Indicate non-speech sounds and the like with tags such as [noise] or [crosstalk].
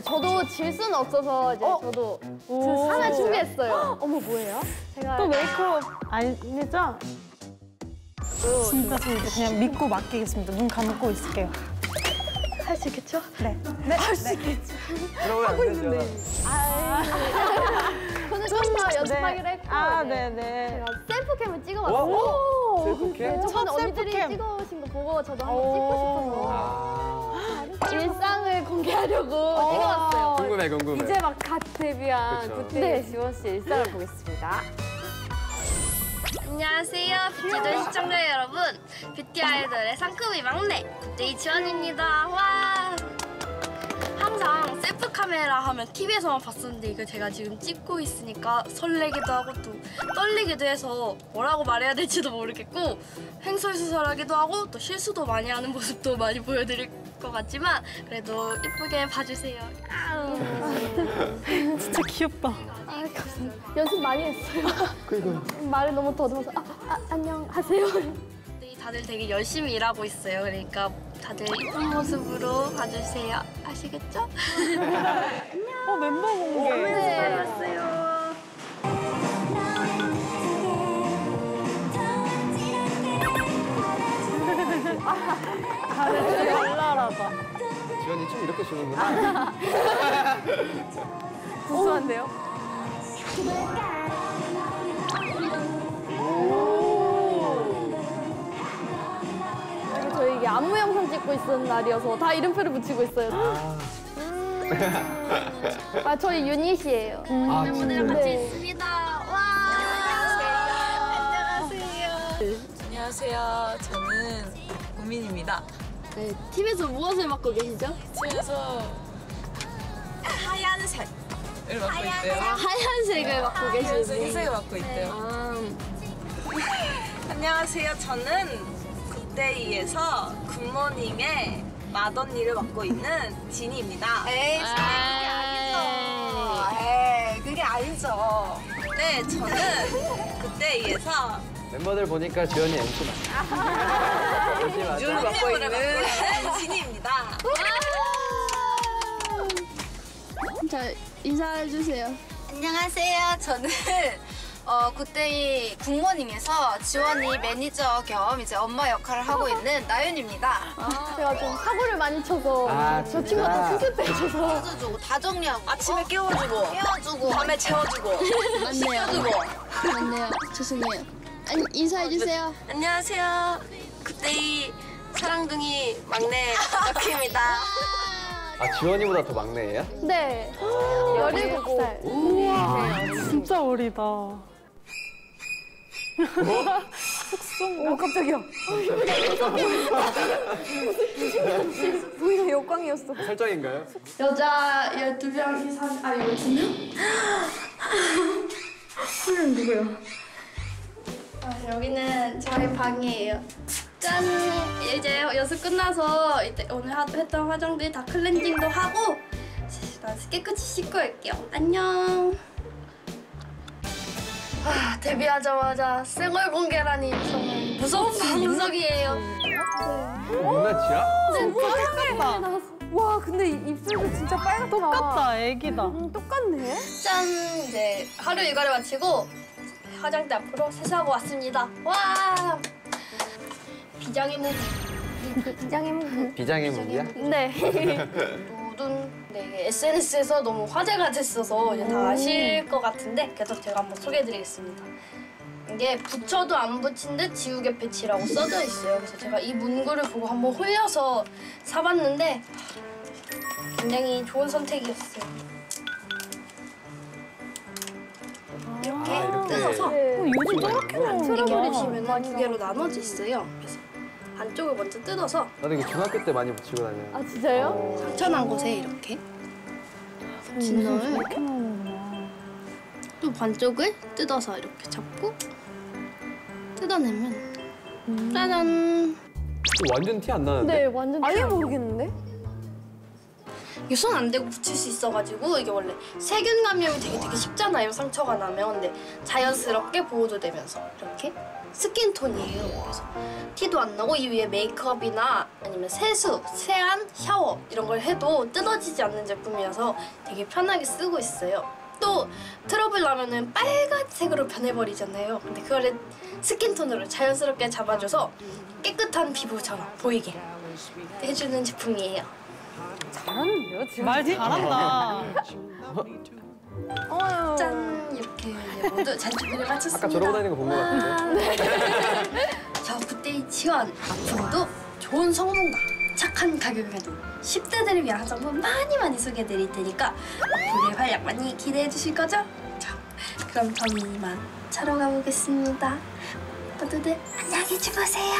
네, 저도 질 수는 없어서 이제 저도 오. 하나 준비했어요. 어머 뭐예요? 제가 또 메이크업 아니죠? 진짜 저 이제 그냥 믿고 맡기겠습니다. 눈 감고 있을게요. 할 수 있겠죠? 네. 네. 할 수 있겠죠. 그러면 안 되죠. 저는 좀더 연습하기로 했고 아, 네. 네네. 제가 셀프캠을 찍어봤어요. 오! 셀프캠? 네, 저번에 첫 언니들이. 찍어오신 거 보고 저도 한번 오. 찍고 아, 싶어서 일상을 공개하려고 어. 찍어봤어요. 궁금해, 궁금해. 이제 막 갓 데뷔한. 굿데이 네. 지원 씨 일상을 보겠습니다. 안녕하세요. 뷰티돌 시청자 여러분. 뷰티 아이돌의 상큼이 막내 굿데이 지원입니다. 와! 카메라 하면 TV에서만 봤었는데 이거 제가 지금 찍고 있으니까 설레기도 하고 또 떨리기도 해서 뭐라고 말해야 될지도 모르겠고 횡설수설하기도 하고 또 실수도 많이 하는 모습도 많이 보여드릴 것 같지만 그래도 예쁘게 봐주세요. 진짜 귀엽다. 아, 감사합니다. 연습 많이 했어요. 말을 너무 더듬어서 아, 아, 안녕하세요. 네, 다들 되게 열심히 일하고 있어요. 그러니까 다들 이쁜 모습으로 봐주세요. 아시겠죠? 어, 멤버 공개. 네. 아, 되게 열랄하다. 지원이 춤 이렇게 추는구나. [laughs] 구수한데요? 찍고 있었는 날이어서 다 이름표를 붙이고 있어요. 아, 저희 유닛이에요. 아, 오늘 같이 네. 있습니다. 와! 안녕하세요. 안녕하세요. 저는 우민입니다. 네, 팀에서 무엇을 맡고 계시죠? 집에서 하얀색 을 맡고 있대요. 하얀색을 맡고 하얀색 계시는 흰색을 맡고 있대요. 아, 안녕하세요. 저는 굿데이에서 굿모닝의 맏언니를 맡고 있는 진이입니다. 에이, 그게 아니죠. 에이, 그게 아니죠. 네, 저는 굿데이에서 멤버들 보니까 지원이 MC 맞아. 를 맡고 있는 [laughs] 진이입니다. 자, 인사해주세요. 안녕하세요. 저는 어, 굿데이 굿모닝에서 지원이 매니저 겸 이제 엄마 역할을 하고 있는 나윤입니다. 제가 좀 사고를 많이 쳐서 아, 저 진짜? 친구한테 칭찬해줘서 깨워주고 다 정리하고 아침에 깨워주고, 깨워주고 밤에 재워주고, 씻겨주고. 맞네요. 죄송해요. 아니, 인사해주세요. 안녕하세요. 굿데이 사랑둥이 막내 [laughs] 럭키입니다. 아, 지원이보다 더 막내예요? 네. 17살. 우와, 진짜 어리다. 오 깜짝이야. 보이는 역광이었어. 설정인가요? 여자 12명 이상, 아니, 12명? 술은 누구요? 아, 여기는 저희 방이에요. 짠! 이제 연습 끝나서 이제 오늘 하- 했던 화장들 다 클렌징도 하고 나 깨끗이 씻고 올게요. 안녕. 아, 데뷔하자마자 생얼 공개라니 정말 무서운 방석이에요. 민낯이야? 똑같다. 와 근데 이 입술도 진짜 빨갛다. 똑같다, 애기다. 음, 똑같네. 짠! 이제 하루 일과를 마치고 화장대 앞으로 세수하고 왔습니다. 와! 비장의 무기. 비장의 무기. 비장의 무기야? 네. 모든 네, SNS에서 너무 화제가 됐어서 이제 다 아실 것 같은데 그래서 제가 한번 소개해드리겠습니다. 이게 붙여도 안 붙인 듯 지우개 패치라고 써져 있어요. 그래서 제가 이 문구를 보고 한번 홀려서 사봤는데 굉장히 좋은 선택이었어요. 이렇게 아, 이렇게. 뜯어서 어, 요즘 저렇게 이렇게 나오는구나. 보시면 두 개로 나눠져 있어요. 그래서 안쪽을 먼저 뜯어서 나도 이거 중학교 때 많이 붙이고 다녀. 아, 진짜요? 어. 상처난 곳에 이렇게 진을 저렇게 나오는구나. 또 반쪽을 뜯어서 이렇게 잡고 뜯어내면 짜잔 완전 티 안 나는데? 네, 완전. 아예 티- 모르겠는데? 이게 손 안 대고 붙일 수 있어가지고 이게 원래 세균 감염이 되게 되게 쉽잖아요 상처가 나면 근데 자연스럽게 보호도 되면서 이렇게 스킨톤이에요. 그래서 티도 안 나고 이 위에 메이크업이나 아니면 세수, 세안, 샤워 이런 걸 해도 뜯어지지 않는 제품이라서 되게 편하게 쓰고 있어요. 또 트러블 나면은 빨간색으로 변해버리잖아요. 근데 그거를 스킨톤으로 자연스럽게 잡아줘서 깨끗한 피부처럼 보이게 해주는 제품이에요. 말 잘한다. [laughs] 짠! 이렇게 이제 모두 잔치분을 마쳤습니다. 아까 저러고 다니는 거 본 것 같은데. [laughs] 저 굿데이 지원 앞으로도 좋은 성분과 착한 가격에도 10대들을 위한 화장품 많이 많이 소개해드릴 테니까 앞으로의 활약 많이 기대해 주실 거죠? 자, 그럼 저는 이만 차로 가보겠습니다. 모두들 안녕히 주무세요.